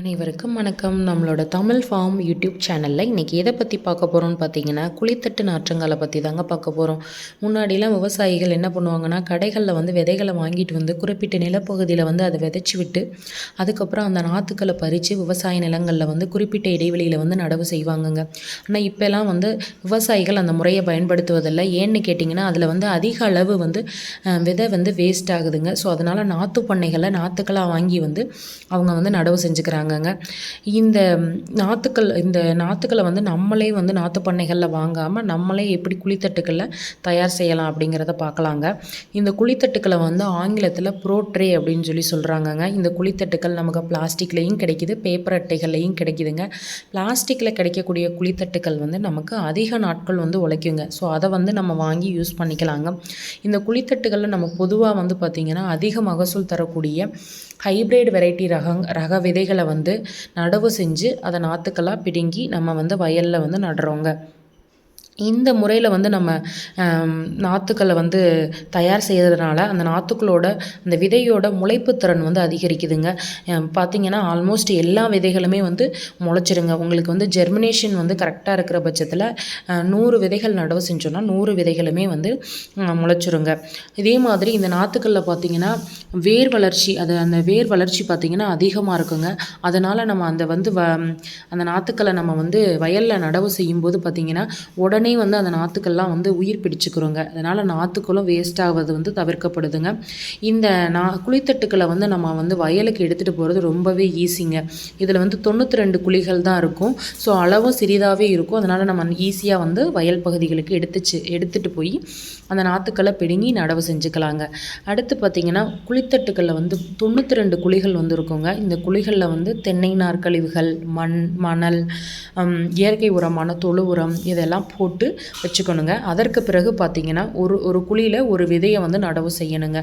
அனைவருக்கும் வணக்கம். நம்மளோட தமிழ் ஃபார்ம் யூடியூப் சேனலில் இன்றைக்கி எதை பற்றி பார்க்க போகிறோம்னு பார்த்தீங்கன்னா குளித்தட்டு நாற்றங்களை பற்றி தாங்க பார்க்க போகிறோம் முன்னாடிலாம் விவசாயிகள் என்ன பண்ணுவாங்கன்னா கடைகளில் வந்து விதைகளை வாங்கிட்டு வந்து குறிப்பிட்ட நிலப்பகுதியில் வந்து அதை விதைச்சி விட்டு அதுக்கப்புறம் அந்த நாற்றுக்களை பறித்து விவசாய நிலங்களில் வந்து குறிப்பிட்ட இடைவெளியில் வந்து நடவு செய்வாங்கங்க. ஆனால் இப்போலாம் வந்து விவசாயிகள் அந்த முறையை பயன்படுத்துவதில்லை. ஏன்னு கேட்டிங்கன்னா அதில் வந்து அதிக அளவு வந்து விதை வந்து வேஸ்ட் ஆகுதுங்க. ஸோ அதனால் நாற்று பண்ணைகளை நாற்றுக்களாக வாங்கி வந்து அவங்க வந்து நடவு செஞ்சுக்கிறாங்க. பண்ணுறாங்கங்க இந்த நாற்றுக்கள் இந்த நாற்றுக்களை வந்து நம்மளே வந்து நாற்று பண்ணைகளில் வாங்காமல் நம்மளே எப்படி குழித்தட்டுக்களில் தயார் செய்யலாம் அப்படிங்கிறத பார்க்கலாங்க. இந்த குழித்தட்டுக்களை வந்து ஆங்கிலத்தில் ப்ரோட்ரே அப்படின்னு சொல்லி சொல்கிறாங்கங்க இந்த குழித்தட்டுக்கள் நமக்கு பிளாஸ்டிக்லேயும் கிடைக்குது பேப்பர் அட்டைகள்லையும் கிடைக்குதுங்க. பிளாஸ்டிக்கில் கிடைக்கக்கூடிய குழித்தட்டுக்கள் வந்து நமக்கு அதிக நாட்கள் வந்து உழைக்குங்க. ஸோ அதை வந்து நம்ம வாங்கி யூஸ் பண்ணிக்கலாங்க. இந்த குழித்தட்டுகளில் நம்ம பொதுவாக வந்து பார்த்திங்கன்னா அதிக மகசூல் தரக்கூடிய ஹைப்ரிட் வெரைட்டி ரகங் ரக விதைகளை வந்து வந்து நடவு செஞ்சு அதை நாற்றுக்களாக பிடுங்கி நம்ம வந்து வயலில் வந்து நடுறோங்க. இந்த முறையில் வந்து நம்ம நாற்றுக்களை வந்து தயார் செய்கிறதுனால அந்த நாற்றுக்களோட அந்த விதையோட முளைப்பு திறன் வந்து அதிகரிக்குதுங்க. பார்த்திங்கன்னா ஆல்மோஸ்ட் எல்லா விதைகளுமே வந்து முளைச்சிருங்க. உங்களுக்கு வந்து ஜெர்மினேஷன் வந்து கரெக்டாக இருக்கிற பட்சத்தில் நூறு விதைகள் நடவு செஞ்சோன்னா நூறு விதைகளுமே வந்து முளைச்சிருங்க. இதே மாதிரி இந்த நாற்றுக்களில் பார்த்தீங்கன்னா வேர் வளர்ச்சி அது அந்த வேர் வளர்ச்சி பார்த்திங்கன்னா அதிகமாக இருக்குங்க. அதனால் நம்ம அந்த வந்து வ அந்த நாற்றுக்களை நம்ம வந்து வயலில் நடவு செய்யும்போது பார்த்திங்கன்னா உடனே வந்து அந்த நாற்றுக்கள்லாம் வந்து உயிர் பிடிச்சிக்கிறோங்க அதனால் நாற்றுக்களும் வேஸ்ட் ஆவது வந்து தவிர்க்கப்படுதுங்க. இந்த நா குழித்தட்டுக்களை வந்து நம்ம வந்து வயலுக்கு எடுத்துகிட்டு போகிறது ரொம்பவே ஈஸிங்க இதில் வந்து தொண்ணூற்றி ரெண்டு குழிகள் தான் இருக்கும். ஸோ அளவும் சிறிதாகவே இருக்கும். அதனால் நம்ம ஈஸியாக வந்து வயல் பகுதிகளுக்கு எடுத்துச்சு எடுத்துகிட்டு போய் அந்த நாற்றுக்களை பிடுங்கி நடவு செஞ்சுக்கலாங்க. அடுத்து பார்த்திங்கன்னா குழித்தட்டுக்களில் வந்து தொண்ணூற்றி ரெண்டு குழிகள் வந்து இருக்குங்க. இந்த குழிகளில் வந்து தென்னை நார்கழிவுகள் மண் மணல் இயற்கை உரமான தொழு உரம் இதெல்லாம் போட்டு வச்சுக்கணுங்க. அதற்கு பிறகு பார்த்திங்கன்னா ஒரு ஒரு குழியில் ஒரு விதையை வந்து நடவு செய்யணுங்க.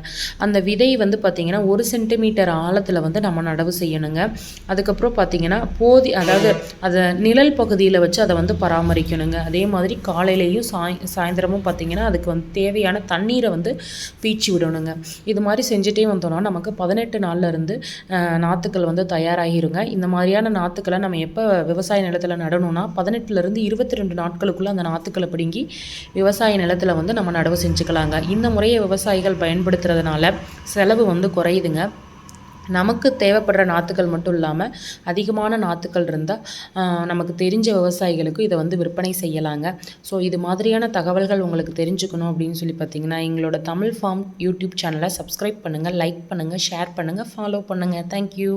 அந்த விதை வந்து பார்த்திங்கன்னா ஒரு சென்டிமீட்டர் ஆழத்தில் வந்து நம்ம நடவு செய்யணுங்க. அதுக்கப்புறம் பார்த்திங்கன்னா போதி அதாவது அதை நிழல் பகுதியில் வச்சு அதை வந்து பராமரிக்கணுங்க. அதே மாதிரி காலையிலையும் சாய் சாயந்தரமும் பார்த்திங்கன்னா அதுக்கு வந்து தேவையான தண்ணீரை வந்து பீச்சி விடணுங்க. இது மாதிரி செஞ்சுட்டே வந்தோம்னா நமக்கு பதினெட்டு நாள்ல இருந்து நாற்றுக்கள் வந்து தயாராகிருங்க. இந்த மாதிரியான நாற்றுக்களை நம்ம எப்போ விவசாய நிலத்தில் நடணும்னா பதினெட்டுலேருந்து இருபத்தி ரெண்டு நாட்களுக்குள்ளே அந்த நாற்று நாற்றுக்களை பிடுங்கி விவசாய நிலத்தில் வந்து நம்ம நடவு செஞ்சுக்கலாங்க. இந்த முறையை விவசாயிகள் பயன்படுத்துறதுனால செலவு வந்து குறையுதுங்க. நமக்கு தேவைப்படுற நாற்றுக்கள் மட்டும் இல்லாமல் அதிகமான நாற்றுக்கள் இருந்தால் நமக்கு தெரிஞ்ச விவசாயிகளுக்கு இதை வந்து விற்பனை செய்யலாங்க. ஸோ இது மாதிரியான தகவல்கள் உங்களுக்கு தெரிஞ்சுக்கணும் அப்படின்னு சொல்லி பார்த்தீங்கன்னா எங்களோட தமிழ் ஃபார்ம் யூடியூப் சேனலை சப்ஸ்கிரைப் பண்ணுங்கள் லைக் பண்ணுங்கள் ஷேர் பண்ணுங்கள் ஃபாலோ பண்ணுங்கள் தேங்க்யூ